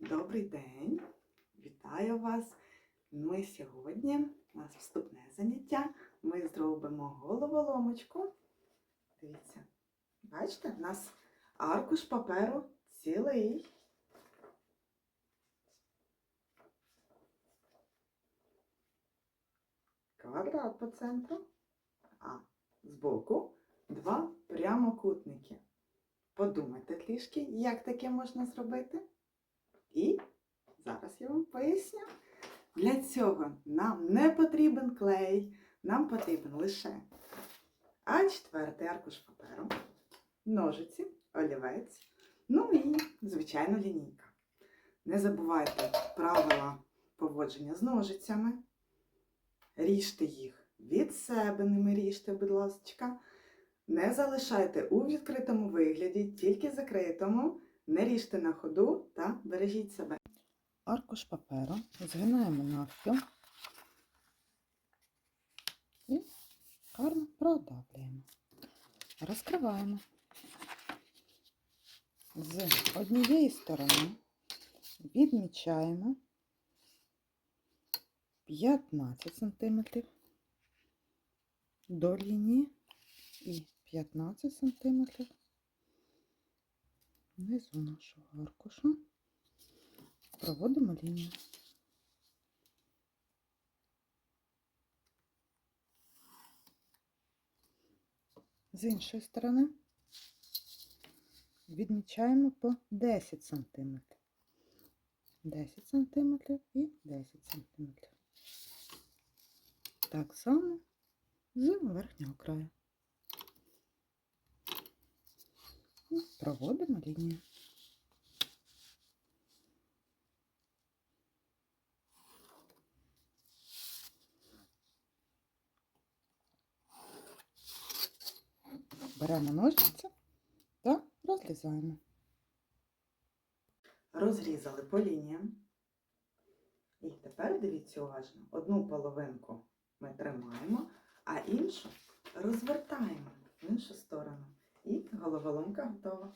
Добрий день! Вітаю вас! Ми сьогодні, у нас вступне заняття. Ми зробимо головоломочку. Дивіться, бачите, в нас аркуш паперу цілий. Квадрат по центру, а збоку два прямокутники. Подумайте трішки, як таке можна зробити. І зараз я вам поясню. Для цього нам не потрібен клей, нам потрібен лише А4 аркуш паперу, ножиці, олівець, ну і, звичайно, лінійка. Не забувайте правила поводження з ножицями. Ріжте їх від себе, ними ріжте, будь ласка. Не залишайте у відкритому вигляді, тільки закритому. Не ріжте на ходу та бережіть себе. Аркуш паперу згинаємо навпіл і гарно продавлюємо. Розкриваємо. З однієї сторони відмічаємо 15 см до лінії і 15 см внизу нашого аркуша проводимо лінію. З іншої сторони відмічаємо по 10 см. 10 см і 10 см. Так само з верхнього краю. І проводимо лінію. Беремо ножниці та розрізаємо. Розрізали по лініям. І тепер дивіться уважно. Одну половинку ми тримаємо, а іншу розвертаємо в іншу сторону. tava lá, um carro tava